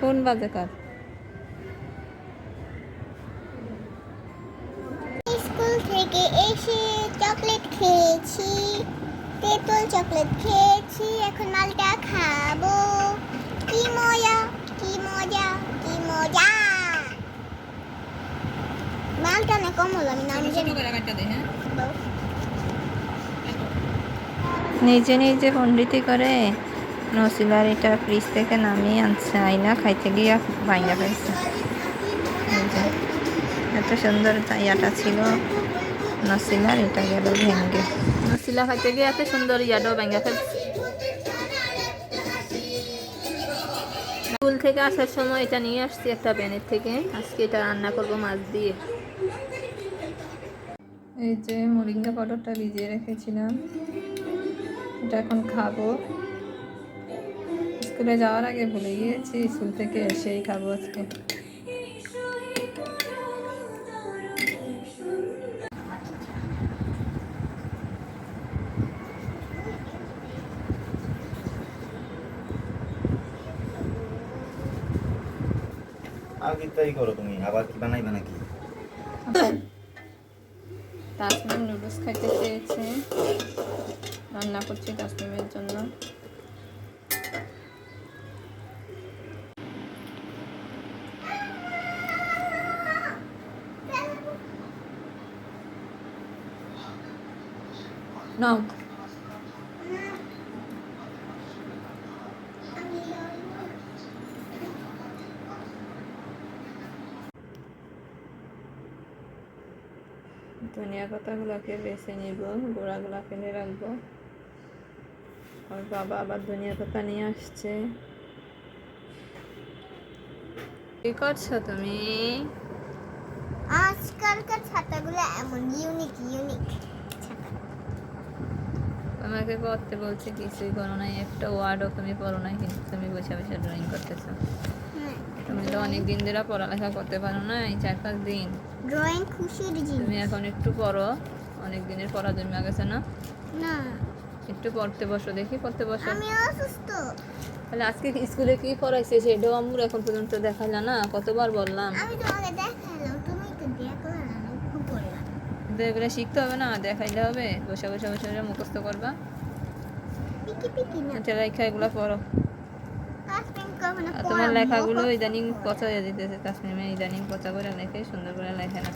কোন বাজে কাজ? স্কুল থেকে এসে চকলেট খেয়েছি। তেঁতুল চকলেট খেয়েছি। এখন মালটা খাব। কি মজা কি মজা কি মজা। মালটা না কমল আমি নাম জানি নিজে নিজে পণ্ডিতি করে নসিলার এটা ফ্রিজ থেকে নামিয়ে আনছে, আইনা খাইতে গিয়ে ভাইয়া ফেলছে। এত সুন্দর ইয়াটা ছিল নসিলার, এটা গেল ভেঙ্গে। নসিলা খাইতে গিয়ে এত সুন্দর ইয়াটাও ভেঙ্গে ফেলছে। স্কুল থেকে আসার সময় এটা নিয়ে আসছি একটা প্যানের থেকে। আজকে এটা রান্না করব মাছ দিয়ে। এই যে মোরিঙ্গা পাউডারটা ভিজিয়ে রেখেছিলাম। এটা এখন খাব। স্কুলে যাওয়ার আগে ভুলে গিয়েছি স্কুল থেকে এসেই খাব আজকে। আর কি তাই করো তুমি? আবার কি বানাইবে নাকি? তাসমিম নুডলস খাইতে চেয়েছে। রান্না করছি তাসমিমের জন্য। নাও। ধনিয়া পাতাগুলোকে বেছে নিব গোড়াগুলো ফেলে রাখব। আর বাবা আবার ধনিয়া পাতা নিয়ে আসছে। কি করছ তুমি? আজকালকার ছাতাগুলো এমন ইউনিক ইউনিক তোমাকে পড়তে বলছে কিছুই করো নাই একটা ওয়ার্ডও তুমি পড়ো নাই কিন্তু তুমি বসে বসে ড্রয়িং করতেছো তো অনেক দিন ধরে পড়ালেখা করতে পারো না এই চার পাঁচ দিন। ড্রয়িং খুশির তুমি এখন একটু পড়ো অনেক দিনের পড়া জমে গেছে না? না। একটু পড়তে বসো দেখি পড়তে বসো। আমি অসুস্থ। তাহলে আজকে স্কুলে কি পড়াইছে? সেটাও আম্মুর এখন পর্যন্ত দেখাইলা না? কতবার বললাম। আমি তোমাকে দেখালাম তুমি তো দেখলে না খুব বললাম এগুলো শিখতে হবে না দেখাইলে হবে। বসে বসে বসে বসে মুখস্থ করবা। পিকি পিকি না। আচ্ছা লেখা এগুলো পড়ো। তোমার লেখাগুলো ইদানিং পচা হয়ে দিতেছে তাসমিমে ইদানিং পচা করে লেখে সুন্দর করে লেখে না।